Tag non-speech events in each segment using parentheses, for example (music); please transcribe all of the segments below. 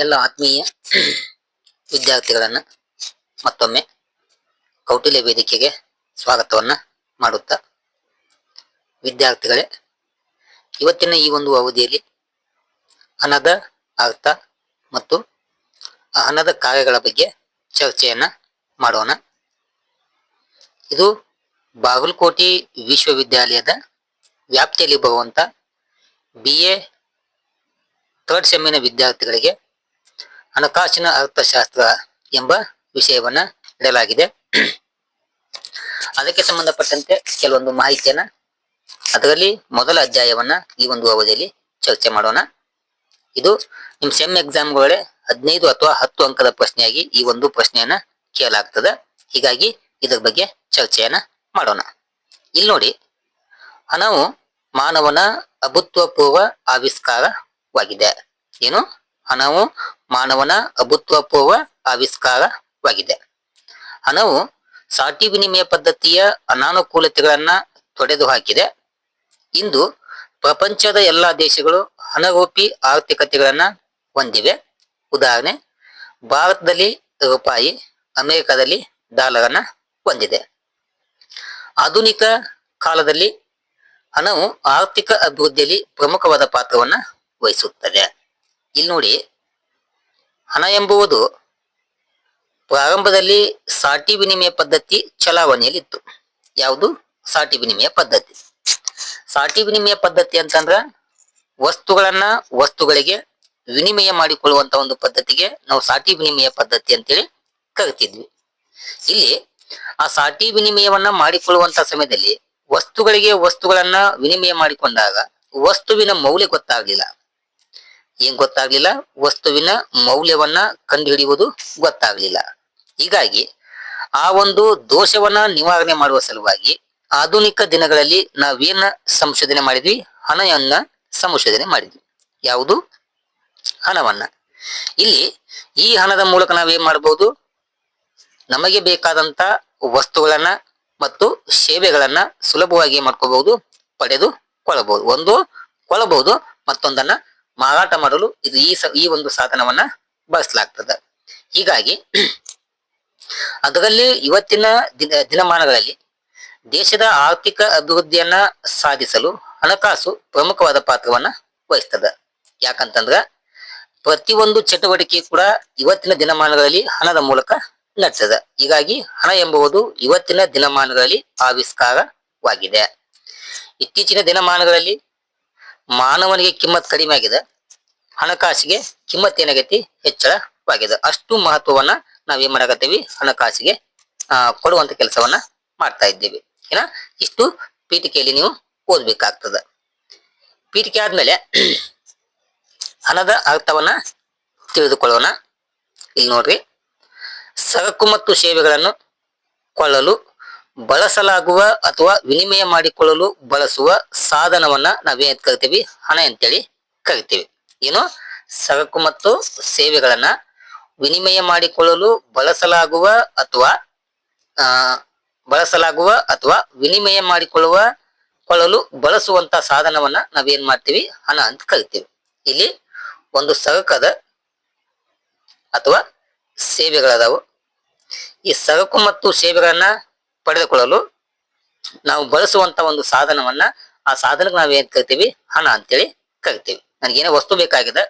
ಎಲ್ಲ ಆತ್ಮೀಯ ವಿದ್ಯಾರ್ಥಿಗಳನ್ನ ಮತ್ತೊಮ್ಮೆ ಕೌಟಿಲ್ಯ ವೇದಿಕೆಗೆ ಸ್ವಾಗತವನ್ನ ಮಾಡುತ್ತಾ ವಿದ್ಯಾರ್ಥಿಗಳೇ, ಇವತ್ತಿನ ಈ ಒಂದು ಅವಧಿಯಲ್ಲಿ ಹಣದ ಅರ್ಥ ಮತ್ತು ಹಣದ ಕಾರ್ಯಗಳ ಬಗ್ಗೆ ಚರ್ಚೆಯನ್ನ ಮಾಡೋಣ. ಇದು ಬಾಗಲಕೋಟೆ ವಿಶ್ವವಿದ್ಯಾಲಯದ ವ್ಯಾಪ್ತಿಯಲ್ಲಿ ಬರುವಂತ ಬಿ ಎ ಥರ್ಡ್ ಸೆಮ್ಮಿನ ವಿದ್ಯಾರ್ಥಿಗಳಿಗೆ ಹಣಕಾಸಿನ ಅರ್ಥಶಾಸ್ತ್ರ ಎಂಬ ವಿಷಯವನ್ನ ಇಡಲಾಗಿದೆ. ಅದಕ್ಕೆ ಸಂಬಂಧಪಟ್ಟಂತೆ ಕೆಲವೊಂದು ಮಾಹಿತಿಯನ್ನ ಅದರಲ್ಲಿ ಮೊದಲ ಅಧ್ಯಾಯವನ್ನ ಈ ಒಂದು ಅವಧಿಯಲ್ಲಿ ಚರ್ಚೆ ಮಾಡೋಣ. ಇದು ನಿಮ್ ಸೆಮ್ ಎಕ್ಸಾಮ್ಗಳೇ ಹದಿನೈದು ಅಥವಾ ಹತ್ತು ಅಂಕದ ಪ್ರಶ್ನೆಯಾಗಿ ಈ ಒಂದು ಪ್ರಶ್ನೆಯನ್ನ ಕೇಳಲಾಗ್ತದೆ. ಹೀಗಾಗಿ ಇದರ ಬಗ್ಗೆ ಚರ್ಚೆಯನ್ನ ಮಾಡೋಣ. ಇಲ್ಲಿ ನೋಡಿ, ಹಣವು ಮಾನವನ ಅಭುತ್ವಪೂರ್ವ ಆವಿಷ್ಕಾರವಾಗಿದೆ. ಏನು? ಹಣವು ಮಾನವನ ಅಭೂತಪೂರ್ವ ಆವಿಷ್ಕಾರವಾಗಿದೆ. ಹಣವು ಸಾಟಿ ವಿನಿಮಯ ಪದ್ಧತಿಯ ಅನಾನುಕೂಲತೆಗಳನ್ನ ತೊಡೆದು ಹಾಕಿದೆ ಇಂದು ಪ್ರಪಂಚದ ಎಲ್ಲಾ ದೇಶಗಳು ಹಣರೂಪಿ ಆರ್ಥಿಕತೆಗಳನ್ನ ಹೊಂದಿವೆ. ಉದಾಹರಣೆ, ಭಾರತದಲ್ಲಿ ರೂಪಾಯಿ ಅಮೆರಿಕದಲ್ಲಿ ಡಾಲರ್ ಹೊಂದಿದೆ. ಆಧುನಿಕ ಕಾಲದಲ್ಲಿ ಹಣವು ಆರ್ಥಿಕ ಅಭಿವೃದ್ಧಿಯಲ್ಲಿ ಪ್ರಮುಖವಾದ ಪಾತ್ರವನ್ನ ವಹಿಸುತ್ತದೆ. ಇಲ್ಲಿ ನೋಡಿ ಹಣ ಎಂಬುವುದು ಪ್ರಾರಂಭದಲ್ಲಿ ಸಾಟಿ ವಿನಿಮಯ ಪದ್ಧತಿ ಚಲಾವಣೆಯಲ್ಲಿತ್ತು. ಯಾವುದು? ಸಾಟಿ ವಿನಿಮಯ ಪದ್ಧತಿ. ಸಾಟಿ ವಿನಿಮಯ ಪದ್ಧತಿ ಅಂತಂದ್ರ ವಸ್ತುಗಳನ್ನ ವಸ್ತುಗಳಿಗೆ ವಿನಿಮಯ ಮಾಡಿಕೊಳ್ಳುವಂತ ಒಂದು ಪದ್ಧತಿಗೆ ನಾವು ಸಾಟಿ ವಿನಿಮಯ ಪದ್ಧತಿ ಅಂತೇಳಿ ಕರಿತಿದ್ವಿ. ಇಲ್ಲಿ ಆ ಸಾಟಿ ವಿನಿಮಯವನ್ನ ಮಾಡಿಕೊಳ್ಳುವಂತ ಸಮಯದಲ್ಲಿ ವಸ್ತುಗಳಿಗೆ ವಸ್ತುಗಳನ್ನ ವಿನಿಮಯ ಮಾಡಿಕೊಂಡಾಗ ವಸ್ತುವಿನ ಮೌಲ್ಯ ಗೊತ್ತಾಗ್ಲಿಲ್ಲ. ಏನ್ ಗೊತ್ತಾಗ್ಲಿಲ್ಲ. ವಸ್ತುವಿನ ಮೌಲ್ಯವನ್ನ ಕಂಡುಹಿಡಿಯುವುದು ಗೊತ್ತಾಗ್ಲಿಲ್ಲ. ಹೀಗಾಗಿ ಆ ಒಂದು ದೋಷವನ್ನ ನಿವಾರಣೆ ಮಾಡುವ ಸಲುವಾಗಿ ಆಧುನಿಕ ದಿನಗಳಲ್ಲಿ ನಾವೇನ ಸಂಶೋಧನೆ ಮಾಡಿದ್ವಿ? ಹಣವನ್ನ ಸಂಶೋಧನೆ ಮಾಡಿದ್ವಿ. ಯಾವುದು? ಹಣವನ್ನ. ಇಲ್ಲಿ ಈ ಹಣದ ಮೂಲಕ ನಾವೇನ್ ಮಾಡಬಹುದು ನಮಗೆ ಬೇಕಾದಂತ ವಸ್ತುಗಳನ್ನ ಮತ್ತು ಸೇವೆಗಳನ್ನ ಸುಲಭವಾಗಿ ಮಾಡ್ಕೋಬಹುದು ಪಡೆದು ಕೊಳ್ಳಬಹುದು ಒಂದು ಕೊಳ್ಳಬಹುದು ಮತ್ತೊಂದನ್ನ ಮಾರಾಟ ಮಾಡಲು ಇದು ಈ ಈ ಒಂದು ಸಾಧನವನ್ನ ಬಳಸಲಾಗ್ತದೆ. ಹೀಗಾಗಿ (clears throat) ಅದರಲ್ಲಿ ಇವತ್ತಿನ ದಿನ, ದಿನಮಾನಗಳಲ್ಲಿ ದೇಶದ ಆರ್ಥಿಕ ಅಭಿವೃದ್ಧಿಯನ್ನ ಸಾಧಿಸಲು ಹಣಕಾಸು ಪ್ರಮುಖವಾದ ಪಾತ್ರವನ್ನ ವಹಿಸ್ತದೆ. ಯಾಕಂತಂದ್ರ ಪ್ರತಿಯೊಂದು ಚಟುವಟಿಕೆ ಕೂಡ ಇವತ್ತಿನ ದಿನಮಾನಗಳಲ್ಲಿ ಹಣದ ಮೂಲಕ ನಡೆಸದ. ಹೀಗಾಗಿ ಹಣ ಎಂಬುದು ಇವತ್ತಿನ ದಿನಮಾನಗಳಲ್ಲಿ ಆವಿಷ್ಕಾರವಾಗಿದೆ. ಇತ್ತೀಚಿನ ದಿನಮಾನಗಳಲ್ಲಿ ಮಾನವನಿಗೆ ಕಿಮ್ಮತ್ ಕಡಿಮೆ ಆಗಿದೆ. ಹಣಕಾಸಿಗೆ ಕಿಮ್ಮತ್ ಏನಾಗೈತಿ? ಹೆಚ್ಚಳವಾಗಿದೆ. ಅಷ್ಟು ಮಹತ್ವವನ್ನ ನಾವೇನ್ ಮಾಡಕತ್ತೀವಿ? ಹಣಕಾಸಿಗೆ ಕೊಡುವಂತ ಕೆಲಸವನ್ನ ಮಾಡ್ತಾ ಇದ್ದೀವಿ. ಏನ? ಇಷ್ಟು ಪೀಠಿಕೆಯಲ್ಲಿ ನೀವು ಓದ್ಬೇಕಾಗ್ತದ. ಪೀಠಿಕೆ ಆದ್ಮೇಲೆ (clears throat) ಹಣದ ಅರ್ಥವನ್ನ ತಿಳಿದುಕೊಳ್ಳೋಣ. ಇಲ್ಲಿ ನೋಡ್ರಿ. ಸರಕು ಮತ್ತು ಸೇವೆಗಳನ್ನು ಕೊಳ್ಳಲು ಬಳಸಲಾಗುವ ಅಥವಾ ವಿನಿಮಯ ಮಾಡಿಕೊಳ್ಳಲು ಬಳಸುವ ಸಾಧನವನ್ನ ನಾವೇನ್ ಕರಿತೀವಿ? ಹಣ ಅಂತೇಳಿ ಕರಿತೀವಿ. ಏನು? ಸರಕು ಮತ್ತು ಸೇವೆಗಳನ್ನ ವಿನಿಮಯ ಮಾಡಿಕೊಳ್ಳಲು ಬಳಸಲಾಗುವ ಅಥವಾ ಬಳಸಲಾಗುವ ಅಥವಾ ವಿನಿಮಯ ಮಾಡಿಕೊಳ್ಳುವ, ಕೊಳ್ಳಲು ಬಳಸುವಂತ ಸಾಧನವನ್ನ ನಾವೇನ್ ಮಾಡ್ತೀವಿ? ಹಣ ಅಂತ ಕರಿತೀವಿ. ಇಲ್ಲಿ ಒಂದು ಸರಕದ ಅಥವಾ ಸೇವೆಗಳದಾವು. ಈ ಸರಕು ಮತ್ತು ಸೇವೆಗಳನ್ನ ಪಡೆದುಕೊಳ್ಳಲು ನಾವು ಬಳಸುವಂತ ಒಂದು ಸಾಧನವನ್ನ ಆ ಸಾಧನಕ್ಕೆ ನಾವ್ ಏನ್ ಕರಿತೀವಿ? ಹಣ ಅಂತೇಳಿ ಕರಿತೀವಿ. ನನಗೇನೋ ವಸ್ತು ಬೇಕಾಗಿದೆ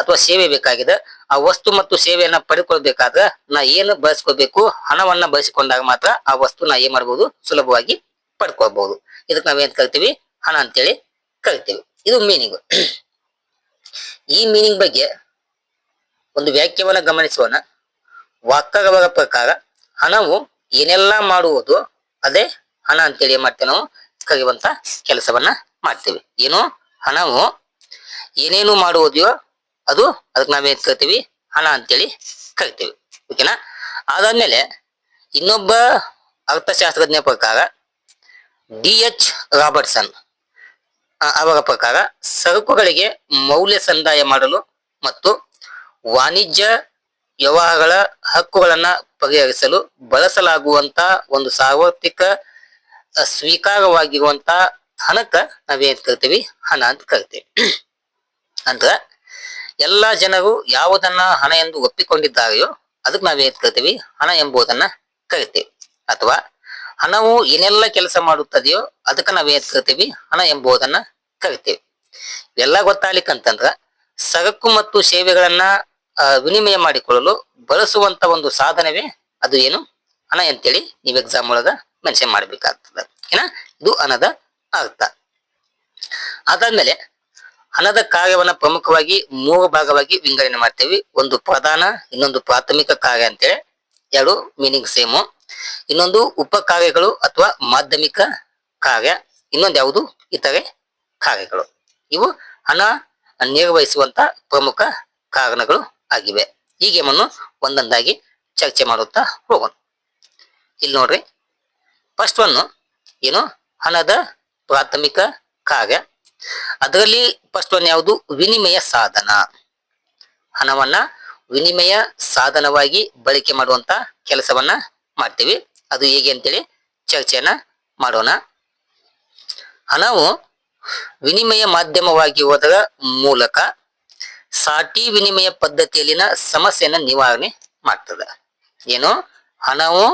ಅಥವಾ ಸೇವೆ ಬೇಕಾಗಿದೆ, ಆ ವಸ್ತು ಮತ್ತು ಸೇವೆಯನ್ನ ಪಡೆದುಕೊಳ್ಬೇಕಾದ್ರೆ ನಾ ಏನು ಬಳಸ್ಕೋಬೇಕು? ಹಣವನ್ನ ಬಳಸಿಕೊಂಡಾಗ ಮಾತ್ರ ಆ ವಸ್ತು ನಾ ಏನ್ ಮಾಡ್ಬೋದು? ಸುಲಭವಾಗಿ ಪಡ್ಕೊಳ್ಬಹುದು ಇದಕ್ಕೆ ನಾವೇನ್ ಕರಿತೀವಿ? ಹಣ ಅಂತೇಳಿ ಕರಿತೀವಿ. ಇದು ಮೀನಿಂಗ್ ಈ ಮೀನಿಂಗ್ ಬಗ್ಗೆ ಒಂದು ವ್ಯಾಖ್ಯವನ್ನ ಗಮನಿಸೋಣ. ವಾಕ್ಯಗಳ ಪ್ರಕಾರ ಹಣವು ಏನೆಲ್ಲ ಮಾಡುವುದು, ಅದೇ ಹಣ ಅಂತೇಳಿ ಮಾಡ್ತೇವೆ ನಾವು? ಕಗಿವಂತ ಕೆಲಸವನ್ನ ಮಾಡ್ತೇವೆ. ಏನು? ಹಣವು ಏನೇನು ಮಾಡುವುದೆಯೋ ಅದು ಅದಕ್ಕೆ ನಾವೇನ್ ಕರಿತೀವಿ? ಹಣ ಅಂತೇಳಿ ಕರಿತೀವಿ. ಓಕೆನಾ ಅದಾದ್ಮೇಲೆ ಇನ್ನೊಬ್ಬ ಅರ್ಥಶಾಸ್ತ್ರಜ್ಞ ಪ್ರಕಾರ ಡಿ ಎಚ್ ರಾಬರ್ಟ್ಸನ್ ಅವರ ಪ್ರಕಾರ ಸರಕುಗಳಿಗೆ ಮೌಲ್ಯ ಸಂದಾಯ ಮಾಡಲು ಮತ್ತು ವಾಣಿಜ್ಯ ವ್ಯವಹಾರಗಳ ಹಕ್ಕುಗಳನ್ನ ಪರಿಹರಿಸಲು ಬಳಸಲಾಗುವಂತ ಒಂದು ಸಾರ್ವತ್ರಿಕ ಸ್ವೀಕಾರವಾಗಿರುವಂತ ಹಣಕ್ಕ ನಾವೇನ್ ಕರಿತೀವಿ? ಹಣ ಅಂತ ಕರಿತೀವಿ. ಅಂದ್ರ ಎಲ್ಲಾ ಜನರು ಯಾವುದನ್ನ ಹಣ ಎಂದು ಒಪ್ಪಿಕೊಂಡಿದ್ದಾರೆಯೋ ಅದಕ್ಕೆ ನಾವೇನ್ ಕರಿತೀವಿ? ಹಣ ಎಂಬುದನ್ನ ಕರಿತೀವಿ. ಅಥವಾ ಹಣವು ಏನೆಲ್ಲ ಕೆಲಸ ಮಾಡುತ್ತದೆಯೋ ಅದಕ್ಕೆ ನಾವೇನ್ ಕರಿತೀವಿ? ಹಣ ಎಂಬುದನ್ನ ಕರಿತೀವಿ. ಎಲ್ಲ ಗೊತ್ತಾಗ್ಲಿಕ್ಕಂತಂದ್ರ ಸರಕು ಮತ್ತು ಸೇವೆಗಳನ್ನ ವಿನಿಮಯ ಮಾಡಿಕೊಳ್ಳಲು ಬಳಸುವಂತ ಒಂದು ಸಾಧನವೇ ಅದು ಏನು? ಹಣ ಅಂತೇಳಿ ನೀವು ಎಕ್ಸಾಮ್ ಒಳಗ ಮೆನ್ಷನ್ ಮಾಡ್ಬೇಕಾಗ್ತದ. ಏನ? ಇದು ಹಣದ ಅರ್ಥ. ಅದಾದ್ಮೇಲೆ ಹಣದ ಕಾರ್ಯವನ್ನ ಪ್ರಮುಖವಾಗಿ ಮೂರು ಭಾಗವಾಗಿ ವಿಂಗಡಣೆ ಮಾಡ್ತೇವೆ. ಒಂದು ಪ್ರಧಾನ, ಇನ್ನೊಂದು ಪ್ರಾಥಮಿಕ ಕಾರ್ಯ ಅಂತೇಳಿ, ಎರಡು ಮೀನಿಂಗ್ ಸೇಮು ಇನ್ನೊಂದು ಉಪ ಕಾರ್ಯಗಳು ಅಥವಾ ಮಾಧ್ಯಮಿಕ ಕಾರ್ಯ ಇನ್ನೊಂದು ಯಾವುದು? ಇತರೆ ಕಾರ್ಯಗಳು ಇವು ಹಣ ನಿರ್ವಹಿಸುವಂತ ಪ್ರಮುಖ ಕಾರಣಗಳು. ಆಗಿವೆ. ಈ ಗೇಮನ್ನು ಒಂದೊಂದಾಗಿ ಚರ್ಚೆ ಮಾಡುತ್ತಾ ಹೋಗೋಣ. ಇಲ್ಲಿ ನೋಡ್ರಿ ಫಸ್ಟ್ ಒನ್ ಏನು? ಹಣದ ಪ್ರಾಥಮಿಕ ಕಾರ್ಯ ಅದರಲ್ಲಿ ಫಸ್ಟ್ ಒನ್ ಯಾವುದು? ವಿನಿಮಯ ಸಾಧನ. ಹಣವನ್ನ ವಿನಿಮಯ ಸಾಧನವಾಗಿ ಬಳಕೆ ಮಾಡುವಂತ ಕೆಲಸವನ್ನ ಮಾಡ್ತೀವಿ. ಅದು ಹೇಗೆ ಅಂತೇಳಿ ಚರ್ಚೆಯನ್ನ ಮಾಡೋಣ. ಹಣವು ವಿನಿಮಯ ಮಾಧ್ಯಮವಾಗಿ ಹೋದರ ಮೂಲಕ ಸಾಟಿ ವಿನಿಮಯ ಪದ್ಧತಿಯಲ್ಲಿನ ಸಮಸ್ಯೆಯನ್ನ ನಿವಾರಣೆ ಮಾಡ್ತದ. ಏನು? ಹಣವು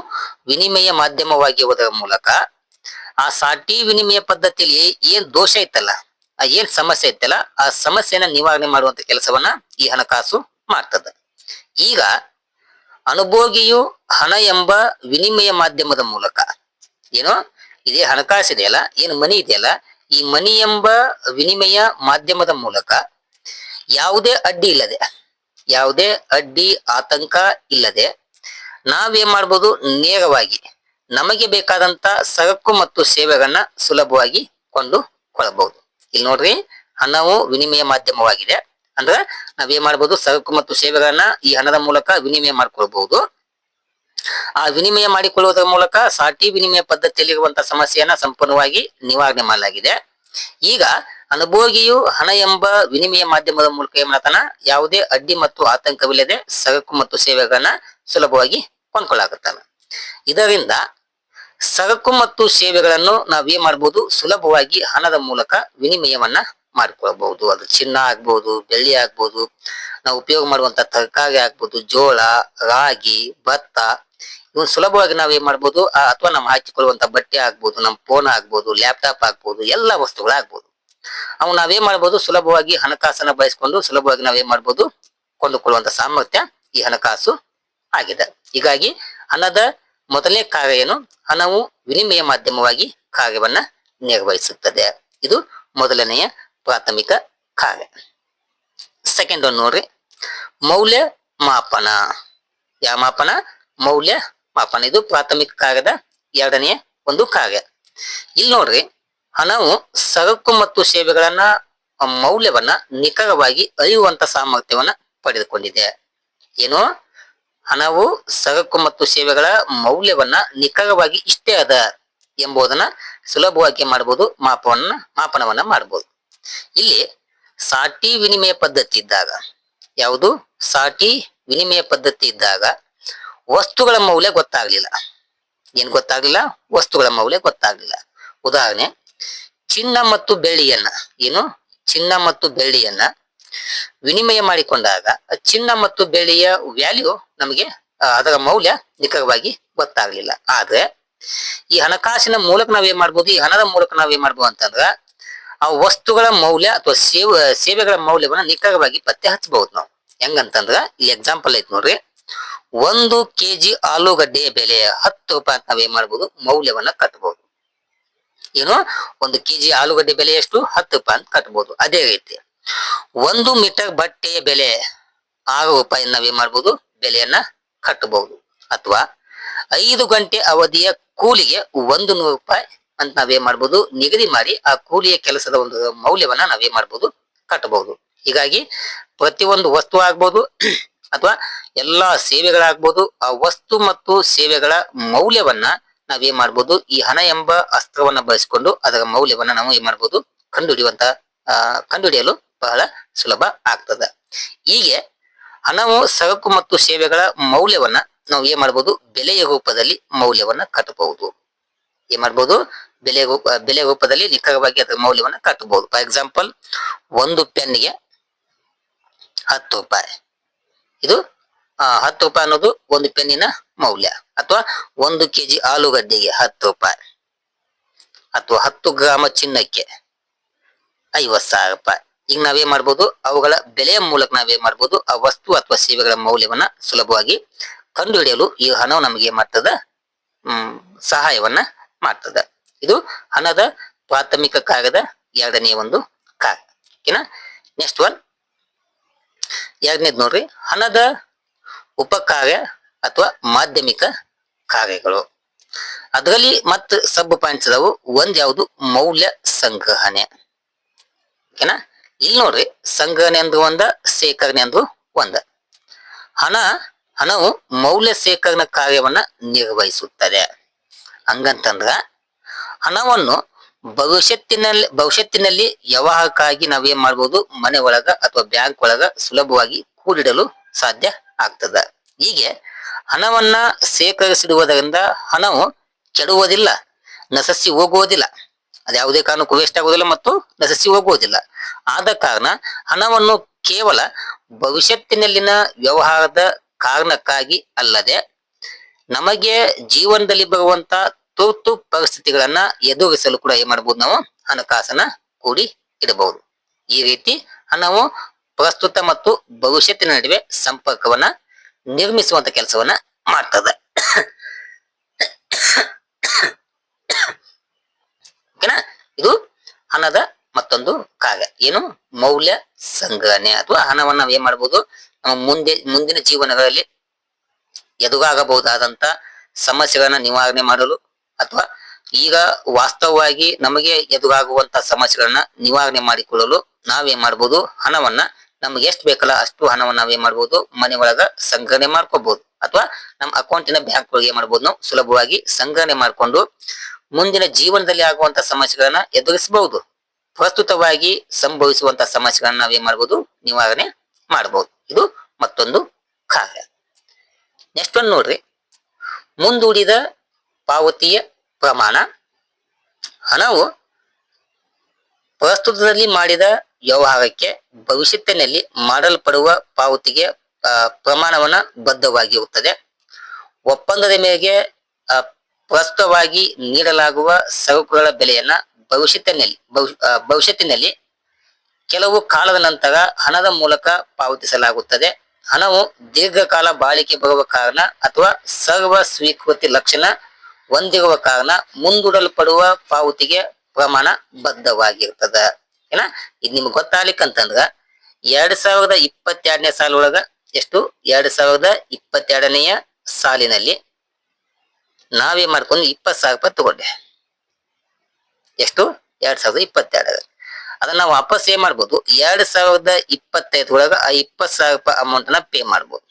ವಿನಿಮಯ ಮಾಧ್ಯಮವಾಗಿ ಹೋದ ಮೂಲಕ ಆ ಸಾಟಿ ವಿನಿಮಯ ಪದ್ಧತಿಯಲ್ಲಿ ಏನ್ ದೋಷ ಇತ್ತಲ್ಲ ಆ ಏನ್ ಸಮಸ್ಯೆ ಇತ್ತಲ್ಲ ಆ ಸಮಸ್ಯೆಯನ್ನ ನಿವಾರಣೆ ಮಾಡುವಂತ ಕೆಲಸವನ್ನ ಈ ಹಣಕಾಸು ಮಾಡ್ತದ. ಈಗ ಅನುಭೋಗಿಯು ಹಣ ಎಂಬ ವಿನಿಮಯ ಮಾಧ್ಯಮದ ಮೂಲಕ ಏನು? ಇದೇ ಹಣಕಾಸು ಇದೆಯಲ್ಲ ಏನು ಮನಿ ಇದೆಯಲ್ಲ, ಈ ಮನಿ ಎಂಬ ವಿನಿಮಯ ಮಾಧ್ಯಮದ ಮೂಲಕ ಯಾವುದೇ ಅಡ್ಡಿ ಇಲ್ಲದೆ, ಯಾವುದೇ ಅಡ್ಡಿ ಆತಂಕ ಇಲ್ಲದೆ ನಾವೇನ್ ಮಾಡ್ಬೋದು? ನೇರವಾಗಿ ನಮಗೆ ಬೇಕಾದಂತ ಸರಕು ಮತ್ತು ಸೇವೆಗಳನ್ನ ಸುಲಭವಾಗಿ ಕೊಂಡುಕೊಳ್ಳಬಹುದು ಇಲ್ಲಿ ನೋಡ್ರಿ, ಹಣವು ವಿನಿಮಯ ಮಾಧ್ಯಮವಾಗಿದೆ. ಅಂದ್ರೆ ನಾವೇನ್ ಮಾಡ್ಬೋದು? ಸರಕು ಮತ್ತು ಸೇವೆಗಳನ್ನ ಈ ಹಣದ ಮೂಲಕ ವಿನಿಮಯ ಮಾಡ್ಕೊಳ್ಬಹುದು. ಆ ವಿನಿಮಯ ಮಾಡಿಕೊಳ್ಳುವುದರ ಮೂಲಕ ಸಾಟಿ ವಿನಿಮಯ ಪದ್ಧತಿಯಲ್ಲಿರುವಂತಹ ಸಮಸ್ಯೆಯನ್ನ ಸಂಪೂರ್ಣವಾಗಿ ನಿವಾರಣೆ ಮಾಡಲಾಗಿದೆ. ಈಗ ಅನುಭೋಗಿಯು ಹಣ ಎಂಬ ವಿನಿಮಯ ಮಾಧ್ಯಮದ ಮೂಲಕ ಏನ್ ಮಾಡ್ತಾನ? ಯಾವುದೇ ಅಡ್ಡಿ ಮತ್ತು ಆತಂಕವಿಲ್ಲದೆ ಸರಕು ಮತ್ತು ಸೇವೆಗಳನ್ನ ಸುಲಭವಾಗಿ ಕೊಂಡ್ಕೊಳ್ಳಾಗುತ್ತಾನ ಇದರಿಂದ ಸರಕು ಮತ್ತು ಸೇವೆಗಳನ್ನು ನಾವ್ ಏನ್ ಮಾಡ್ಬೋದು? ಸುಲಭವಾಗಿ ಹಣದ ಮೂಲಕ ವಿನಿಮಯವನ್ನ ಮಾಡ್ಕೊಳ್ಬಹುದು. ಅದು ಚಿನ್ನ ಆಗ್ಬಹುದು ಬೆಳ್ಳಿ ಆಗ್ಬಹುದು ನಾವು ಉಪಯೋಗ ಮಾಡುವಂತ ತರಕಾರಿ ಆಗ್ಬಹುದು ಜೋಳ, ರಾಗಿ, ಭತ್ತ, ಇವನ್ ಸುಲಭವಾಗಿ ನಾವ್ ಏನ್ ಮಾಡ್ಬೋದು? ಅಥವಾ ನಾವು ಹಾಕಿಕೊಳ್ಳುವಂತ ಬಟ್ಟೆ ಆಗ್ಬಹುದು ನಮ್ಮ ಫೋನ್ ಆಗ್ಬಹುದು ಲ್ಯಾಪ್ಟಾಪ್ ಆಗ್ಬಹುದು ಎಲ್ಲಾ ವಸ್ತುಗಳು ಆಗ್ಬೋದು ಅವು ನಾವೇನ್ ಮಾಡ್ಬೋದು? ಸುಲಭವಾಗಿ ಹಣಕಾಸನ್ನ ಬಯಸ್ಕೊಂಡು ಸುಲಭವಾಗಿ ನಾವೇನ್ ಮಾಡ್ಬೋದು? ಕೊಂಡುಕೊಳ್ಳುವಂತ ಸಾಮರ್ಥ್ಯ ಈ ಹಣಕಾಸು ಆಗಿದೆ. ಹೀಗಾಗಿ ಹಣದ ಮೊದಲನೇ ಕಾರ್ಯ ಏನು? ಹಣವು ವಿನಿಮಯ ಮಾಧ್ಯಮವಾಗಿ ಕಾರ್ಯವನ್ನ ನಿರ್ವಹಿಸುತ್ತದೆ. ಇದು ಮೊದಲನೆಯ ಪ್ರಾಥಮಿಕ ಕಾರ್ಯ. ಸೆಕೆಂಡ್ ಒಂದು ನೋಡ್ರಿ. ಮೌಲ್ಯ ಮಾಪನ. ಯಾವ ಮಾಪನ? ಮೌಲ್ಯ ಮಾಪನ. ಇದು ಪ್ರಾಥಮಿಕ ಕಾರ್ಯದ ಎರಡನೆಯ ಒಂದು ಕಾರ್ಯ. ಇಲ್ಲಿ ನೋಡ್ರಿ. ಹಣವು ಸರಕು ಮತ್ತು ಸೇವೆಗಳನ್ನ ಮೌಲ್ಯವನ್ನ ನಿಖರವಾಗಿ ಅರಿಯುವಂತ ಸಾಮರ್ಥ್ಯವನ್ನ ಪಡೆದುಕೊಂಡಿದೆ. ಏನು? ಹಣವು ಸರಕು ಮತ್ತು ಸೇವೆಗಳ ಮೌಲ್ಯವನ್ನ ನಿಖರವಾಗಿ ಇಷ್ಟೇ ಅದ ಎಂಬುದನ್ನ ಸುಲಭವಾಗಿ ಮಾಡಬಹುದು ಮಾಪವನ್ನ, ಮಾಪನವನ್ನ ಮಾಡಬಹುದು ಇಲ್ಲಿ ಸಾಟಿ ವಿನಿಮಯ ಪದ್ಧತಿ ಇದ್ದಾಗ, ಯಾವುದು? ಸಾಟಿ ವಿನಿಮಯ ಪದ್ಧತಿ ಇದ್ದಾಗ ವಸ್ತುಗಳ ಮೌಲ್ಯ ಗೊತ್ತಾಗ್ಲಿಲ್ಲ. ಏನ್ ಗೊತ್ತಾಗ್ಲಿಲ್ಲ? ವಸ್ತುಗಳ ಮೌಲ್ಯ ಗೊತ್ತಾಗ್ಲಿಲ್ಲ. ಉದಾಹರಣೆ ಚಿನ್ನ ಮತ್ತು ಬೆಳ್ಳಿಯನ್ನ, ಏನು? ಚಿನ್ನ ಮತ್ತು ಬೆಳ್ಳಿಯನ್ನ ವಿನಿಮಯ ಮಾಡಿಕೊಂಡಾಗ ಚಿನ್ನ ಮತ್ತು ಬೆಳ್ಳಿಯ ವ್ಯಾಲ್ಯೂ ನಮಗೆ ಅದರ ಮೌಲ್ಯ ನಿಖರವಾಗಿ ಗೊತ್ತಾಗ್ಲಿಲ್ಲ. ಆದ್ರೆ ಈ ಹಣಕಾಸಿನ ಮೂಲಕ ನಾವೇನ್ ಮಾಡ್ಬೋದು? ಈ ಹಣದ ಮೂಲಕ ನಾವೇನ್ ಮಾಡ್ಬೋದು ಅಂತಂದ್ರ ಆ ವಸ್ತುಗಳ ಮೌಲ್ಯ ಅಥವಾ ಸೇವೆ, ಸೇವೆಗಳ ಮೌಲ್ಯವನ್ನ ನಿಖರವಾಗಿ ಪತ್ತೆ ಹಚ್ಚಬಹುದು ನಾವು. ಹೆಂಗಂತಂದ್ರ, ಈ ಎಕ್ಸಾಂಪಲ್ ಐತಿ ನೋಡ್ರಿ. ಒಂದು ಕೆಜಿ ಆಲೂಗಡ್ಡೆಯ ಬೆಲೆ ಹತ್ತು ರೂಪಾಯಿ ನಾವೇನ್ ಮಾಡ್ಬೋದು? ಮೌಲ್ಯವನ್ನ ಕಟ್ಟಬಹುದು ಏನು? ಒಂದು ಕೆಜಿ ಆಲೂಗಡ್ಡೆ ಬೆಲೆ ಎಷ್ಟು? ಹತ್ತು ರೂಪಾಯಿ ಅಂತ ಕಟ್ಬಹುದು ಅದೇ ರೀತಿ. ಒಂದು ಮೀಟರ್ ಬಟ್ಟೆಯ ಬೆಲೆ ಆರು ರೂಪಾಯಿ ನಾವೇ ಮಾಡ್ಬೋದು. ಬೆಲೆಯನ್ನ ಕಟ್ಟಬಹುದು ಅಥವಾ ಐದು ಗಂಟೆ ಅವಧಿಯ ಕೂಲಿಗೆ ಒಂದು ನೂರು ರೂಪಾಯಿ ಅಂತ ನಾವೇ ಮಾಡ್ಬೋದು. ನಿಗದಿ ಮಾಡಿ ಆ ಕೂಲಿಯ ಕೆಲಸದ ಒಂದು ಮೌಲ್ಯವನ್ನ ನಾವೇ ಮಾಡ್ಬೋದು. ಕಟ್ಟಬಹುದು ಹೀಗಾಗಿ ಪ್ರತಿಯೊಂದು ವಸ್ತು ಆಗ್ಬೋದು (clears throat) ಅಥವಾ ಎಲ್ಲಾ ಸೇವೆಗಳಾಗ್ಬೋದು. ಆ ವಸ್ತು ಮತ್ತು ಸೇವೆಗಳ ಮೌಲ್ಯವನ್ನ ನಾವೇನ್ ಮಾಡ್ಬೋದು, ಈ ಹಣ ಎಂಬ ಅಸ್ತ್ರವನ್ನ ಬಳಸಿಕೊಂಡು ಅದರ ಮೌಲ್ಯವನ್ನ ನಾವು ಏನ್ ಮಾಡ್ಬೋದು, ಕಂಡುಹಿಡಿಯುವಂತ ಕಂಡುಹಿಡಿಯಲು ಬಹಳ ಸುಲಭ ಆಗ್ತದ. ಹೀಗೆ ಹಣವು ಸರಕು ಮತ್ತು ಸೇವೆಗಳ ಮೌಲ್ಯವನ್ನ ನಾವು ಏನ್ ಮಾಡ್ಬೋದು, ಬೆಲೆಯ ರೂಪದಲ್ಲಿ ಮೌಲ್ಯವನ್ನ ಕಟ್ಟಬಹುದು ಏನ್ ಮಾಡ್ಬೋದು ಬೆಲೆ ರೂಪ ಬೆಲೆ ರೂಪದಲ್ಲಿ ನಿಖರವಾಗಿ ಅದರ ಮೌಲ್ಯವನ್ನ ಕಟ್ಟಬಹುದು ಫಾರ್ ಎಕ್ಸಾಂಪಲ್ ಒಂದು ಪೆನ್ಗೆ ಹತ್ತು ರೂಪಾಯಿ. ಇದು ಹತ್ತು ರೂಪಾಯಿ ಅನ್ನೋದು ಒಂದು ಪೆನ್ನಿನ ಮೌಲ್ಯ. ಅಥವಾ ಒಂದು ಕೆಜಿ ಆಲೂಗಡ್ಡೆಗೆ ಹತ್ತು ರೂಪಾಯಿ. ಅಥವಾ ಹತ್ತು ಗ್ರಾಮ ಚಿನ್ನಕ್ಕೆ ಐವತ್ ಸಾವಿರ ರೂಪಾಯಿ. ಈಗ ನಾವೇನ್ ಮಾಡ್ಬೋದು? ಅವುಗಳ ಬೆಲೆಯ ಮೂಲಕ ನಾವೇನ್ ಮಾಡ್ಬೋದು? ಆ ವಸ್ತು ಅಥವಾ ಸೇವೆಗಳ ಮೌಲ್ಯವನ್ನ ಸುಲಭವಾಗಿ ಕಂಡುಹಿಡಿಯಲು ಈ ಹಣವು ನಮಗೆ ಮಾಡ್ತದ? ಹ್ಮ್, ಸಹಾಯವನ್ನ ಮಾಡ್ತದ. ಇದು ಹಣದ ಪ್ರಾಥಮಿಕ ಕಾರ್ಯದ ಎರಡನೇ ಒಂದು ಕಾರ್ಯ ಓಕೆನಾ ನೆಕ್ಸ್ಟ್ ಒನ್ ಎರಡನೇದ್ ನೋಡ್ರಿ. ಹಣದ ಉಪಕಾರ್ಯ ಅಥವಾ ಮಾಧ್ಯಮಿಕ ಕಾರ್ಯಗಳು. ಅದರಲ್ಲಿ ಮತ್ ಸಬ್ ಪಾಯಿಂಟ್ಸ್ ಅದಾವು ಒಂದ್ ಮೌಲ್ಯ ಸಂಗ್ರಹಣೆ. ಓಕೆನಾ? ಇಲ್ಲಿ ನೋಡ್ರಿ, ಸಂಗ್ರಹಣೆ ಅಂದ್ರು ಒಂದ, ಶೇಖರಣೆ ಅಂದ್ರು ಒಂದ. ಹಣ, ಹಣವು ಮೌಲ್ಯ ಸೇಕರಣಾ ಕಾರ್ಯವನ್ನ ನಿರ್ವಹಿಸುತ್ತದೆ. ಹಂಗಂತಂದ್ರ, ಹಣವನ್ನು ಭವಿಷ್ಯತ್ತಿನಲ್ಲಿ ಭವಿಷ್ಯತ್ತಿನಲ್ಲಿ ವ್ಯವಹಾರಕ್ಕಾಗಿ ನಾವೇನ್ ಮಾಡ್ಬೋದು? ಮನೆ ಒಳಗ ಅಥವಾ ಬ್ಯಾಂಕ್ ಒಳಗ ಸುಲಭವಾಗಿ ಕೂಡಿಡಲು ಸಾಧ್ಯ ಆಗ್ತದ. ಹೀಗೆ ಹಣವನ್ನ ಸೇಕರಿಸಿಡುವುದರಿಂದ ಹಣವು ಕೆಡುವುದಿಲ್ಲ, ನಶಿಸಿ ಹೋಗುವುದಿಲ್ಲ. ಅದು ಯಾವುದೇ ಕಾರಣಕ್ಕೂ ವೇಸ್ಟ್ ಆಗುವುದಿಲ್ಲ ಮತ್ತು ನಸಸಿ ಹೋಗುವುದಿಲ್ಲ. ಆದ ಕಾರಣ ಹಣವನ್ನು ಕೇವಲ ಭವಿಷ್ಯತ್ತಿನಲ್ಲಿನ ವ್ಯವಹಾರದ ಕಾರಣಕ್ಕಾಗಿ ಅಲ್ಲದೆ ನಮಗೆ ಜೀವನದಲ್ಲಿ ಬರುವಂತ ತುರ್ತು ಪರಿಸ್ಥಿತಿಗಳನ್ನ ಎದುರಿಸಲು ಕೂಡ ಏನ್ ಮಾಡಬಹುದು ನಾವು ಹಣಕಾಸನ್ನ ಕೂಡಿ ಇಡಬಹುದು. ಈ ರೀತಿ ಹಣವು ಪ್ರಸ್ತುತ ಮತ್ತು ಭವಿಷ್ಯತ್ತಿನ ನಡುವೆ ಸಂಪರ್ಕವನ್ನ ನಿರ್ಮಿಸುವಂತ ಕೆಲಸವನ್ನ ಮಾಡ್ತದೆ. ಓಕೆನಾ? ಇದು ಹಣದ ಮತ್ತೊಂದು ಕಾರ್ಯ ಏನು? ಮೌಲ್ಯ ಸಂಗ್ರಹಣೆ ಅಥವಾ ಹಣವನ್ನ ನಾವ್ ಏನ್ ಮಾಡ್ಬೋದು? ನಮ್ಮ ಮುಂದೆ, ಮುಂದಿನ ಜೀವನಗಳಲ್ಲಿ ಎದುರಾಗಬಹುದಾದಂತ ಸಮಸ್ಯೆಗಳನ್ನ ನಿವಾರಣೆ ಮಾಡಲು ಅಥವಾ ಈಗ ವಾಸ್ತವವಾಗಿ ನಮಗೆ ಎದುರಾಗುವಂತ ಸಮಸ್ಯೆಗಳನ್ನ ನಿವಾರಣೆ ಮಾಡಿಕೊಳ್ಳಲು ನಾವೇನ್ ಮಾಡ್ಬೋದು? ಹಣವನ್ನ ನಮ್ಗೆ ಎಷ್ಟು ಬೇಕಲ್ಲ ಅಷ್ಟು ಹಣವನ್ನ ನಾವೇನ್ ಮಾಡ್ಬೋದು. ಮನೆ ಒಳಗ ಸಂಗ್ರಹಣೆ ಮಾಡ್ಕೋಬಹುದು ಅಥವಾ ನಮ್ಮ ಅಕೌಂಟಿನ ಬ್ಯಾಂಕ್ ಒಳಗೆ ಏನ್ ಮಾಡ್ಬೋದು ನಾವು? ಸುಲಭವಾಗಿ ಸಂಗ್ರಹಣೆ ಮಾಡ್ಕೊಂಡು ಮುಂದಿನ ಜೀವನದಲ್ಲಿ ಆಗುವಂತ ಸಮಸ್ಯೆಗಳನ್ನ ಎದುರಿಸಬಹುದು ಪ್ರಸ್ತುತವಾಗಿ ಸಂಭವಿಸುವಂತ ಸಮಸ್ಯೆಗಳನ್ನ ನಾವೇನ್ ಮಾಡ್ಬೋದು? ನಿವಾರಣೆ ಮಾಡಬಹುದು ಇದು ಮತ್ತೊಂದು ಕಾರ್ಯ. ನೆಕ್ಸ್ಟ್ ಒಂದು ನೋಡ್ರಿ. ಮುಂದೂಡಿದ ಪಾವತಿಯ ಪ್ರಮಾಣ. ಹಣವು ಪ್ರಸ್ತುತದಲ್ಲಿ ಮಾಡಿದ ವ್ಯವಹಾರಕ್ಕೆ ಭವಿಷ್ಯತ್ತಿನಲ್ಲಿ ಮಾಡಲ್ಪಡುವ ಪಾವತಿಗೆ ಪ್ರಮಾಣವನ್ನ ಬದ್ಧವಾಗಿರುತ್ತದೆ. ಒಪ್ಪಂದದ ಮೇರೆಗೆ ಪ್ರಸ್ತುತವಾಗಿ ನೀಡಲಾಗುವ ಸರಕುಗಳ ಬೆಲೆಯನ್ನ ಭವಿಷ್ಯತ್ತಿನಲ್ಲಿ ಭವಿಷ್ಯತ್ತಿನಲ್ಲಿ ಕೆಲವು ಕಾಲದ ನಂತರ ಹಣದ ಮೂಲಕ ಪಾವತಿಸಲಾಗುತ್ತದೆ. ಹಣವು ದೀರ್ಘಕಾಲ ಬಾಳಿಕೆ ಬರುವ ಕಾರಣ ಅಥವಾ ಸರ್ವ ಸ್ವೀಕೃತಿ ಲಕ್ಷಣ ಹೊಂದಿರುವ ಕಾರಣ ಮುಂದೂಡಲ್ಪಡುವ ಪಾವತಿಗೆ ಪ್ರಮಾಣ ಬದ್ಧವಾಗಿರ್ತದ ಏನ? ಇದು ನಿಮ್ಗೆ ಗೊತ್ತಾಗ್ಲಿಕ್ಕಂತಂದ್ರ ಎರಡ್ ಸಾವಿರದ ಇಪ್ಪತ್ತೆರಡನೇ ಸಾಲೊಳಗ ಎಷ್ಟು? ಎರಡ್ ಸಾವಿರದ ಇಪ್ಪತ್ತೆರಡನೆಯ ಸಾಲಿನಲ್ಲಿ ನಾವೇ ಮಾಡ್ಕೊಂಡು ಇಪ್ಪತ್ ಸಾವಿರ ರೂಪಾಯಿ ತಗೊಂಡೆ. ಎಷ್ಟು? ಎರಡ್ ಸಾವಿರದ ಇಪ್ಪತ್ತೆರಡ ಅದನ್ನ ವಾಪಸ್ ಏನ್ ಮಾಡ್ಬೋದು? ಎರಡ್ ಸಾವಿರದ ಇಪ್ಪತ್ತೈದರೊಳಗ ಆ ಇಪ್ಪತ್ ಸಾವಿರ ರೂಪಾಯಿ ಅಮೌಂಟ್ನ ಪೇ ಮಾಡ್ಬೋದು.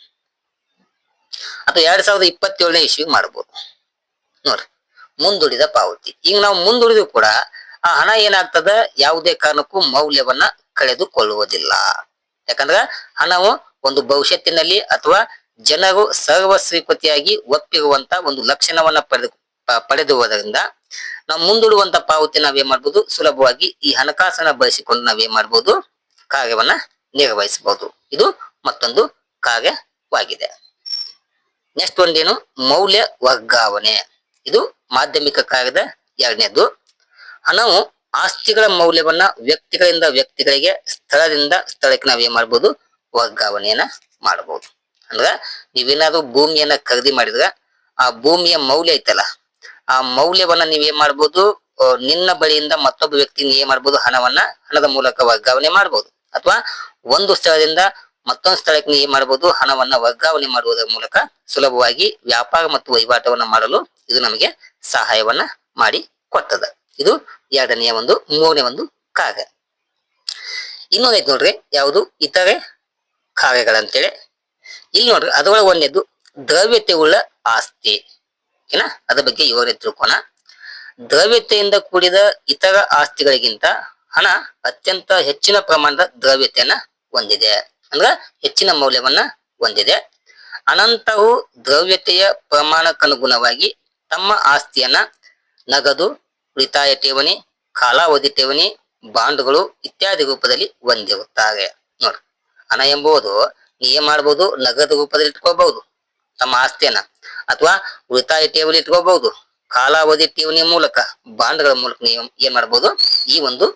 ಅಥವಾ ಎರಡ್ ಸಾವಿರದ ಇಪ್ಪತ್ತೇಳನೇ ಇಶ್ಯೂ ಮಾಡ್ಬೋದು. ನೋಡ್ರಿ ಮುಂದೂಡಿದ ಪಾವತಿ. ಈಗ ನಾವು ಮುಂದೂಡಿದ್ರು ಕೂಡ ಆ ಹಣ ಏನಾಗ್ತದ? ಯಾವುದೇ ಕಾರಣಕ್ಕೂ ಮೌಲ್ಯವನ್ನ ಕಳೆದುಕೊಳ್ಳುವುದಿಲ್ಲ. ಯಾಕಂದ್ರ ಹಣವು ಒಂದು ಭವಿಷ್ಯತ್ತಿನಲ್ಲಿ ಅಥವಾ ಜನರು ಸರ್ವ ಸ್ವೀಕೃತಿಯಾಗಿ ಒಪ್ಪಿರುವಂತ ಒಂದು ಲಕ್ಷಣವನ್ನ ಪಡೆದು ಪಡೆದುವುದರಿಂದ ನಾವು ಮುಂದೂಡುವಂತ ಪಾವತಿ ನಾವೇನ್ ಮಾಡ್ಬೋದು? ಸುಲಭವಾಗಿ ಈ ಹಣಕಾಸನ್ನ ಬಳಸಿಕೊಂಡು ನಾವೇನ್ ಮಾಡ್ಬೋದು? ಕಾರ್ಯವನ್ನ ನಿರ್ವಹಿಸಬಹುದು ಇದು ಮತ್ತೊಂದು ಕಾರ್ಯವಾಗಿದೆ. ನೆಕ್ಸ್ಟ್ ಒಂದೇನು? ಮೌಲ್ಯ ವರ್ಗಾವಣೆ. ಇದು ಮಾಧ್ಯಮಿಕ ಕಾರ್ಯದ ಎರಡನೇದು ಹಣವು ಆಸ್ತಿಗಳ ಮೌಲ್ಯವನ್ನ ವ್ಯಕ್ತಿಗಳಿಂದ ವ್ಯಕ್ತಿಗಳಿಗೆ ಸ್ಥಳದಿಂದ ಸ್ಥಳಕ್ಕೆ ನಾವೇನ್ ಮಾಡ್ಬೋದು? ವರ್ಗಾವಣೆಯನ್ನ ಮಾಡಬಹುದು ಅಂದ್ರ ನೀವೇನಾದ್ರೂ ಭೂಮಿಯನ್ನ ಖರೀದಿ ಮಾಡಿದ್ರ ಆ ಭೂಮಿಯ ಮೌಲ್ಯ ಐತಲ್ಲ, ಆ ಮೌಲ್ಯವನ್ನ ನೀವೇನ್ ಮಾಡ್ಬೋದು? ನಿನ್ನ ಬಳಿಯಿಂದ ಮತ್ತೊಬ್ಬ ವ್ಯಕ್ತಿ ನೀವ್ ಏನ್ ಮಾಡ್ಬೋದು? ಹಣವನ್ನ ಹಣದ ಮೂಲಕ ವರ್ಗಾವಣೆ ಮಾಡ್ಬೋದು. ಅಥವಾ ಒಂದು ಸ್ಥಳದಿಂದ ಮತ್ತೊಂದು ಸ್ಥಳಕ್ಕೆ ನೀವು ಏನ್ ಮಾಡ್ಬೋದು? ಹಣವನ್ನ ವರ್ಗಾವಣೆ ಮಾಡುವುದರ ಮೂಲಕ ಸುಲಭವಾಗಿ ವ್ಯಾಪಾರ ಮತ್ತು ವಹಿವಾಟವನ್ನು ಮಾಡಲು ಇದು ನಮಗೆ ಸಹಾಯವನ್ನ ಮಾಡಿ ಕೊಡ್ತದ. ಇದು ಎರಡನೆಯ ಒಂದು, ಮೂರನೇ ಒಂದು ಕಾರ್ಯ ಇನ್ನೊಂದೈತೆ ನೋಡ್ರಿ, ಯಾವುದು? ಇತರೆ ಕಾರ್ಯಗಳಂತೇಳಿ ಇಲ್ಲಿ ನೋಡ್ರಿ, ಅದರೊಳಗೆ ಒಂದೇದು ದ್ರವ್ಯತೆ ಉಳ್ಳ ಆಸ್ತಿ. ಏನ? ಅದ್ರ ಬಗ್ಗೆ ಇವರೇ ತಿಳ್ಕೋಣ. ದ್ರವ್ಯತೆಯಿಂದ ಕೂಡಿದ ಇತರ ಆಸ್ತಿಗಳಿಗಿಂತ ಹಣ ಅತ್ಯಂತ ಹೆಚ್ಚಿನ ಪ್ರಮಾಣದ ದ್ರವ್ಯತೆಯನ್ನ ಹೊಂದಿದೆ. ಅಂದ್ರ ಹೆಚ್ಚಿನ ಮೌಲ್ಯವನ್ನ ಹೊಂದಿದೆ. ಅನಂತವು ದ್ರವ್ಯತೆಯ ಪ್ರಮಾಣಕ್ಕನುಗುಣವಾಗಿ ತಮ್ಮ ಆಸ್ತಿಯನ್ನ ನಗದು ಉಳಿತಾಯ ಠೇವಣಿ, ಕಾಲಾವಧಿ ಠೇವಣಿ, ಬಾಂಡ್ಗಳು ಇತ್ಯಾದಿ ರೂಪದಲ್ಲಿ ಹೊಂದಿರುತ್ತಾರೆ. ನೋಡ್ರಿ ಹಣ ಎಂಬುದು ಏನ್ ಮಾಡ್ಬೋದು, ನಗದು ರೂಪದಲ್ಲಿ ಇಟ್ಕೋಬಹುದು ತಮ್ಮ ಆಸ್ತಿಯನ್ನ. ಅಥವಾ ಉಳಿತಾಯ ಠೇವಣಿ ಇಟ್ಕೋಬಹುದು ಕಾಲಾವಧಿ ಠೇವಣಿ ಮೂಲಕ, ಬಾಂಡ್ಗಳ ಮೂಲಕ ನೀವು ಏನ್ ಮಾಡ್ಬೋದು, ಈ ಒಂದು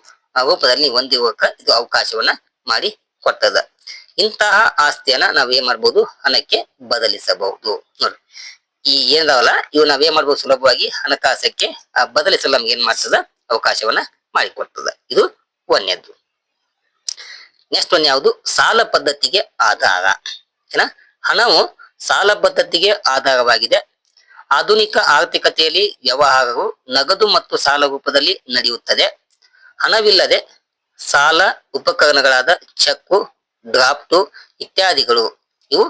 ರೂಪದಲ್ಲಿ ಹೊಂದಿರುವಕ ಇದು ಅವಕಾಶವನ್ನ ಮಾಡಿ ಕೊಟ್ಟದ ಇಂತಹ ಆಸ್ತಿಯನ್ನ ನಾವು ಏನ್ ಮಾಡ್ಬೋದು, ಹಣಕ್ಕೆ ಬದಲಿಸಬಹುದು. ನೋಡಿ ಈ ಏನದಾವಲ್ಲ? ಇವು ನಾವ್ ಏನ್ ಮಾಡ್ಬೋದು? ಸುಲಭವಾಗಿ ಹಣಕಾಸಕ್ಕೆ ಬದಲಿಸಲು ನಮ್ಗೆ ಏನ್ ಮಾಡ್ತದ? ಅವಕಾಶವನ್ನ ಮಾಡಿಕೊಡ್ತದ. ಇದು ಒಂದನೇದ್ದು. ನೆಕ್ಸ್ಟ್ ಒಂದ್ ಯಾವುದು? ಸಾಲ ಪದ್ಧತಿಗೆ ಆಧಾರ. ಏನ? ಹಣವು ಸಾಲ ಪದ್ಧತಿಗೆ ಆಧಾರವಾಗಿದೆ. ಆಧುನಿಕ ಆರ್ಥಿಕತೆಯಲ್ಲಿ ವ್ಯವಹಾರವು ನಗದು ಮತ್ತು ಸಾಲ ರೂಪದಲ್ಲಿ ನಡೆಯುತ್ತದೆ. ಹಣವಿಲ್ಲದೆ ಸಾಲ ಉಪಕರಣಗಳಾದ ಚೆಕ್ಕು, ಡ್ರಾಫ್ಟು ಇತ್ಯಾದಿಗಳು ಇವು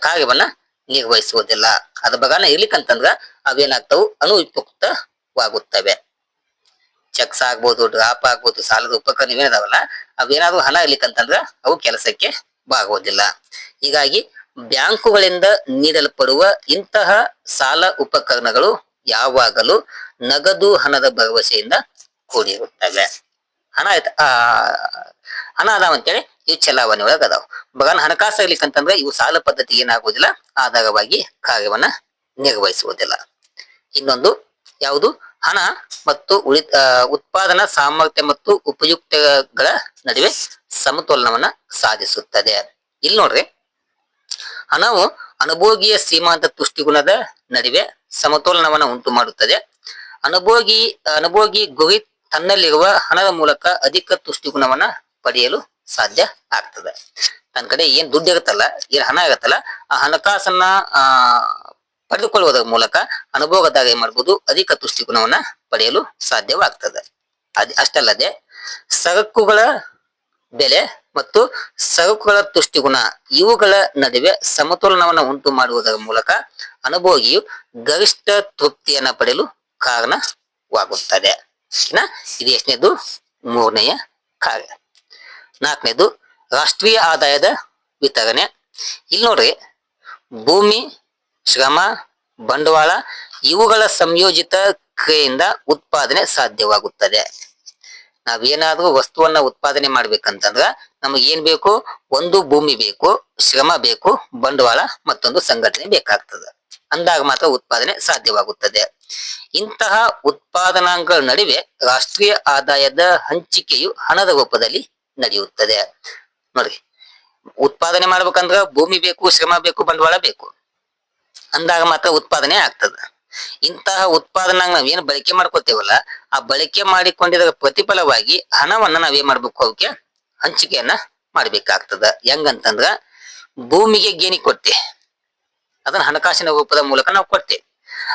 ಕಾರ್ಯವನ್ನ ನಿರ್ವಹಿಸುವುದಿಲ್ಲ ಅದ ಬಗಾನ ಇರ್ಲಿಕ್ಕಂತಂದ್ರ ಅವೇನಾಗ್ತವು? ಅನುಪಯುಕ್ತವಾಗುತ್ತವೆ ಚೆಕ್ಸ್ ಆಗ್ಬೋದು, ಡ್ರಾಪ್ ಆಗ್ಬೋದು, ಸಾಲದ ಉಪಕರಣ ಏನಿದಾವಲ್ಲ ಅವೇನಾದ್ರೂ ಹಣ ಇರ್ಲಿಕ್ಕಂತಂದ್ರ ಅವು ಕೆಲಸಕ್ಕೆ ಬಾಗುವುದಿಲ್ಲ. ಹೀಗಾಗಿ ಬ್ಯಾಂಕುಗಳಿಂದ ನೀಡಲ್ಪಡುವ ಇಂತಹ ಸಾಲ ಉಪಕರಣಗಳು ಯಾವಾಗಲೂ ನಗದು ಹಣದ ಭರವಸೆಯಿಂದ ಕೂಡಿರುತ್ತವೆ. ಹಣ ಆಯ್ತಾ ಹಣ ಅದಾವ ಅಂತೇಳಿ ಇವು ಚಲಾವಣೆ ಒಳಗ ಅದಾವ. ಬಗಾನ್ ಹಣಕಾಸು ಆಗ್ಲಿಕ್ಕಂತಂದ್ರೆ ಇವು ಸಾಲ ಪದ್ಧತಿ ಏನಾಗುವುದಿಲ್ಲ ಆಧಾರವಾಗಿ ಕಾರ್ಯವನ್ನ ನಿರ್ವಹಿಸುವುದಿಲ್ಲ. ಇನ್ನೊಂದು ಯಾವುದು? ಹಣ ಮತ್ತು ಉಳಿ ಉತ್ಪಾದನಾ ಸಾಮರ್ಥ್ಯ ಮತ್ತು ಉಪಯುಕ್ತಗಳ ನಡುವೆ ಸಮತೋಲನವನ್ನ ಸಾಧಿಸುತ್ತದೆ. ಇಲ್ಲಿ ನೋಡ್ರಿ. ಹಣವು ಅನುಭೋಗಿಯ ಸೀಮಾಂತ ತುಷ್ಟಿಗುಣದ ನಡುವೆ ಸಮತೋಲನವನ್ನ ಉಂಟು ಮಾಡುತ್ತದೆ. ಅನುಭೋಗಿ ಅನುಭೋಗಿ ಗುರಿ ತನ್ನಲ್ಲಿರುವ ಹಣದ ಮೂಲಕ ಅಧಿಕ ತುಷ್ಟಿಗುಣವನ್ನ ಪಡೆಯಲು ಸಾಧ್ಯ ಆಗ್ತದೆ. ತನ್ನ ಕಡೆ ಏನ್ ದುಡ್ಡು ಇರುತ್ತಲ್ಲ, ಏನ್ ಹಣ ಆಗತ್ತಲ್ಲ ಆ ಹಣಕಾಸನ್ನ, ಆ ಪಡೆದುಕೊಳ್ಳುವುದರ ಮೂಲಕ ಅನುಭವದಾಗ ಏನ್ ಮಾಡ್ಬೋದು, ಅಧಿಕ ತುಷ್ಟಿಗುಣವನ್ನ ಪಡೆಯಲು ಸಾಧ್ಯವಾಗ್ತದೆ. ಅದ್ ಅಷ್ಟಲ್ಲದೆ ಸರಕುಗಳ ಬೆಲೆ ಮತ್ತು ಸರಕುಗಳ ತುಷ್ಟಿಗುಣ ಇವುಗಳ ನಡುವೆ ಸಮತೋಲನವನ್ನು ಉಂಟು ಮಾಡುವುದರ ಮೂಲಕ ಅನುಭೋಗಿಯು ಗರಿಷ್ಠ ತೃಪ್ತಿಯನ್ನ ಪಡೆಯಲು ಕಾರಣವಾಗುತ್ತದೆ. ಇನ್ನ ಇದು ಎಷ್ಟನೇದು? ಮೂರನೆಯ ಕಾರ್ಯ. ನಾಲ್ಕನೇದು ರಾಷ್ಟ್ರೀಯ ಆದಾಯದ ವಿತರಣೆ. ಇಲ್ಲಿ ನೋಡ್ರಿ, ಭೂಮಿ, ಶ್ರಮ, ಬಂಡವಾಳ ಇವುಗಳ ಸಂಯೋಜಿತ ಕ್ರಿಯೆಯಿಂದ ಉತ್ಪಾದನೆ ಸಾಧ್ಯವಾಗುತ್ತದೆ. ನಾವೇನಾದ್ರೂ ವಸ್ತುವನ್ನ ಉತ್ಪಾದನೆ ಮಾಡ್ಬೇಕಂತಂದ್ರ ನಮಗೆ ಏನ್ ಬೇಕು? ಒಂದು ಭೂಮಿ ಬೇಕು, ಶ್ರಮ ಬೇಕು, ಬಂಡವಾಳ ಮತ್ತೊಂದು ಸಂಘಟನೆ ಬೇಕಾಗ್ತದೆ. ಅಂದಾಗ ಮಾತ್ರ ಉತ್ಪಾದನೆ ಸಾಧ್ಯವಾಗುತ್ತದೆ. ಇಂತಹ ಉತ್ಪಾದನಾಂಗಗಳ ನಡುವೆ ರಾಷ್ಟ್ರೀಯ ಆದಾಯದ ಹಂಚಿಕೆಯು ಹಣದ ರೂಪದಲ್ಲಿ ನಡೆಯುತ್ತದೆ. ನೋಡ್ರಿ ಉತ್ಪಾದನೆ ಮಾಡ್ಬೇಕಂದ್ರ ಭೂಮಿ ಬೇಕು, ಶ್ರಮ ಬೇಕು, ಬಂಡವಾಳ ಬೇಕು. ಅಂದಾಗ ಮಾತ್ರ ಉತ್ಪಾದನೆ ಆಗ್ತದ. ಇಂತಹ ಉತ್ಪಾದನಾ ನಾವೇನು ಬಳಕೆ ಮಾಡ್ಕೋತೇವಲ್ಲ, ಆ ಬಳಕೆ ಮಾಡಿಕೊಂಡಿದ ಪ್ರತಿಫಲವಾಗಿ ಹಣವನ್ನ ನಾವೇನ್ ಮಾಡ್ಬೇಕು ಅವಕ್ಕೆ ಹಂಚಿಕೆಯನ್ನ ಮಾಡ್ಬೇಕಾಗ್ತದ. ಹೆಂಗಂತಂದ್ರ ಭೂಮಿಗೆ ಗೇಣಿ ಕೊಟ್ಟೆ. ಅದನ್ನ ಹಣಕಾಸಿನ ರೂಪದ ಮೂಲಕ ನಾವು ಕೊಡ್ತೇವೆ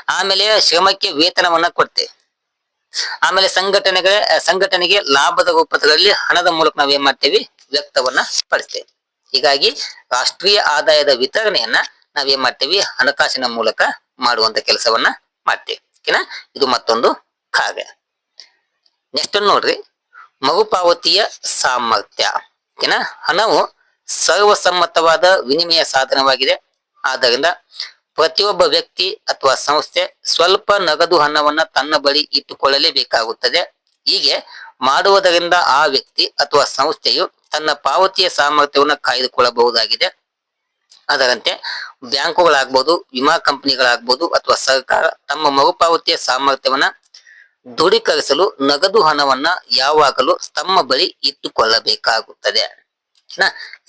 ಆಮೇಲೆ ಶ್ರಮಕ್ಕೆ ವೇತನವನ್ನ ಕೊಟ್ಟೆ. ಆಮೇಲೆ ಸಂಘಟನೆಗಳ ಸಂಘಟನೆಗೆ ಲಾಭದ ರೂಪದಲ್ಲಿ ಹಣದ ಮೂಲಕ ನಾವೇನ್ ಮಾಡ್ತೇವೆ? ವ್ಯಕ್ತವನ್ನ ಪಡಿಸ್ತೇವೆ. ಹೀಗಾಗಿ ರಾಷ್ಟ್ರೀಯ ಆದಾಯದ ವಿತರಣೆಯನ್ನ ನಾವೇನ್ ಮಾಡ್ತೇವಿ? ಹಣಕಾಸಿನ ಮೂಲಕ ಮಾಡುವಂತ ಕೆಲಸವನ್ನ ಮಾಡ್ತೇವೆ. ಓಕೆನಾ? ಇದು ಮತ್ತೊಂದು ಕಾರ್ಯ ನೆಕ್ಸ್ಟ್ ನೋಡ್ರಿ. ಮರುಪಾವತಿಯ ಸಾಮರ್ಥ್ಯ. ಓಕೆನಾ? ಹಣವು ಸರ್ವಸಮ್ಮತವಾದ ವಿನಿಮಯ ಸಾಧನವಾಗಿದೆ. ಆದ್ದರಿಂದ ಪ್ರತಿಯೊಬ್ಬ ವ್ಯಕ್ತಿ ಅಥವಾ ಸಂಸ್ಥೆ ಸ್ವಲ್ಪ ನಗದು ಹಣವನ್ನ ತನ್ನ ಬಳಿ ಇಟ್ಟುಕೊಳ್ಳಲೇಬೇಕಾಗುತ್ತದೆ. ಹೀಗೆ ಮಾಡುವುದರಿಂದ ಆ ವ್ಯಕ್ತಿ ಅಥವಾ ಸಂಸ್ಥೆಯು ತನ್ನ ಪಾವತಿಯ ಸಾಮರ್ಥ್ಯವನ್ನು ಕಾಯ್ದುಕೊಳ್ಳಬಹುದಾಗಿದೆ. ಅದರಂತೆ ಬ್ಯಾಂಕುಗಳಾಗ್ಬೋದು, ವಿಮಾ ಕಂಪನಿಗಳಾಗ್ಬೋದು ಅಥವಾ ಸರ್ಕಾರ ತಮ್ಮ ಮರುಪಾವತಿಯ ಸಾಮರ್ಥ್ಯವನ್ನ ದೃಢೀಕರಿಸಲು ನಗದು ಹಣವನ್ನ ಯಾವಾಗಲೂ ತಮ್ಮ ಬಳಿ ಇಟ್ಟುಕೊಳ್ಳಬೇಕಾಗುತ್ತದೆ.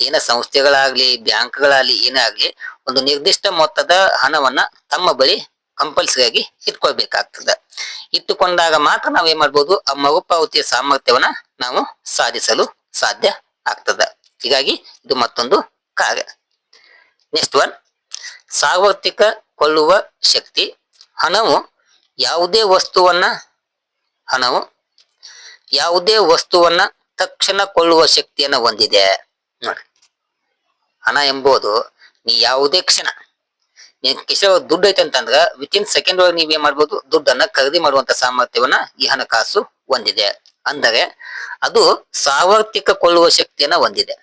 ಏನ ಸಂಸ್ಥೆಗಳಾಗ್ಲಿ, ಬ್ಯಾಂಕ್ಗಳಾಗ್ಲಿ, ಏನೇ ಆಗ್ಲಿ ಒಂದು ನಿರ್ದಿಷ್ಟ ಮೊತ್ತದ ಹಣವನ್ನ ತಮ್ಮ ಬಳಿ ಕಂಪಲ್ಸರಿ ಆಗಿ ಇಟ್ಕೊಳ್ಬೇಕಾಗ್ತದೆ. ಇಟ್ಟುಕೊಂಡಾಗ ಮಾತ್ರ ನಾವೇನ್ ಮಾಡ್ಬೋದು? ಆ ಮರುಪಾವತಿಯ ಸಾಮರ್ಥ್ಯವನ್ನ ನಾವು ಸಾಧಿಸಲು ಸಾಧ್ಯ ಆಗ್ತದೆ. ಹೀಗಾಗಿ ಇದು ಮತ್ತೊಂದು ಕಾರ್ಯ. ನೆಕ್ಸ್ಟ್ ಒನ್ ಸಾರ್ವತ್ರಿಕ ಕೊಳ್ಳುವ ಶಕ್ತಿ. ಹಣವು ಯಾವುದೇ ವಸ್ತುವನ್ನ, ಹಣವು ಯಾವುದೇ ವಸ್ತುವನ್ನ ತಕ್ಷಣ ಕೊಳ್ಳುವ ಶಕ್ತಿಯನ್ನ ಹೊಂದಿದೆ. ನೋಡಿ. ಹಣ ಎಂಬುದು ನೀ ಯಾವುದೇ ಕ್ಷಣ ನೀನ್ ಕಿಶ ದುಡ್ಡು ಐತೆ ಅಂತಂದ್ರ ವಿತಿನ್ ಸೆಕೆಂಡ್ ಒಳಗೆ ನೀವ್ ಏನ್ ಮಾಡ್ಬೋದು? ದುಡ್ಡನ್ನ ಖರೀದಿ ಮಾಡುವಂತ ಸಾಮರ್ಥ್ಯವನ್ನ ಈ ಹಣಕಾಸು ಹೊಂದಿದೆ. ಅಂದರೆ ಅದು ಸಾರ್ವತ್ರಿಕ ಕೊಳ್ಳುವ ಶಕ್ತಿಯನ್ನ ಹೊಂದಿದೆ.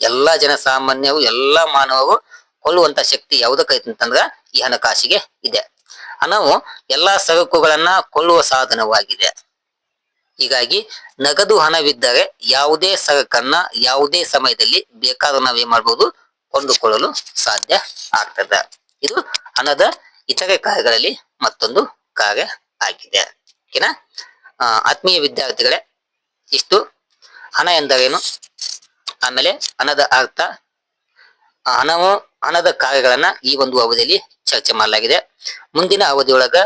ಎಲ್ಲಾ ಜನ ಸಾಮಾನ್ಯವು ಎಲ್ಲಾ ಮಾನವರು ಕೊಳ್ಳುವಂತ ಶಕ್ತಿ ಯಾವುದಕ್ಕೈತೆ ಅಂತಂದ್ರ ಈ ಹಣಕಾಸಿಗೆ ಇದೆ. ಹಣವು ಎಲ್ಲಾ ಸರಕುಗಳನ್ನ ಕೊಲ್ಲುವ ಸಾಧನವಾಗಿದೆ. ಹೀಗಾಗಿ ನಗದು ಹಣವಿದ್ದರೆ ಯಾವುದೇ ಸರಕನ್ನ ಯಾವುದೇ ಸಮಯದಲ್ಲಿ ಬೇಕಾದ್ರೂ ನಾವೇ ಮಾಡ್ಬೋದು ಕೊಂಡುಕೊಳ್ಳಲು ಸಾಧ್ಯ ಆಗ್ತದೆ. ಇದು ಹಣದ ಇತರೆ ಕಾರ್ಯಗಳಲ್ಲಿ ಮತ್ತೊಂದು ಕಾರ್ಯ ಆಗಿದೆ. ಓಕೆನಾ? ಆತ್ಮೀಯ ವಿದ್ಯಾರ್ಥಿಗಳೇ, ಇಷ್ಟು. ಹಣ ಎಂದರೇನು? ಆಮೇಲೆ ಹಣದ ಅರ್ಥ. ಹಣವು, ಹಣದ ಕಾರ್ಯಗಳನ್ನ ಈ ಒಂದು ಅವಧಿಯಲ್ಲಿ ಚರ್ಚೆ ಮಾಡಲಾಗಿದೆ. ಮುಂದಿನ ಅವಧಿಯೊಳಗ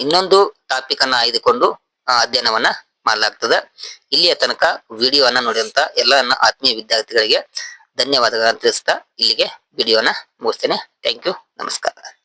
ಇನ್ನೊಂದು ಟಾಪಿಕ್ ಅನ್ನ ಆಯ್ದುಕೊಂಡು ಅಧ್ಯಯನವನ್ನ ಮಾಡಲಾಗ್ತದೆ. ಇಲ್ಲಿಯ ತನಕ ವಿಡಿಯೋವನ್ನ ನೋಡಿದಂತ ಎಲ್ಲ ನನ್ನ ಆತ್ಮೀಯ ವಿದ್ಯಾರ್ಥಿಗಳಿಗೆ ಧನ್ಯವಾದಗಳನ್ನು ತಿಳಿಸ್ತಾ ಇಲ್ಲಿಗೆ ವಿಡಿಯೋನ ಮುಗಿಸ್ತೇನೆ. ಥ್ಯಾಂಕ್ ಯು ನಮಸ್ಕಾರ.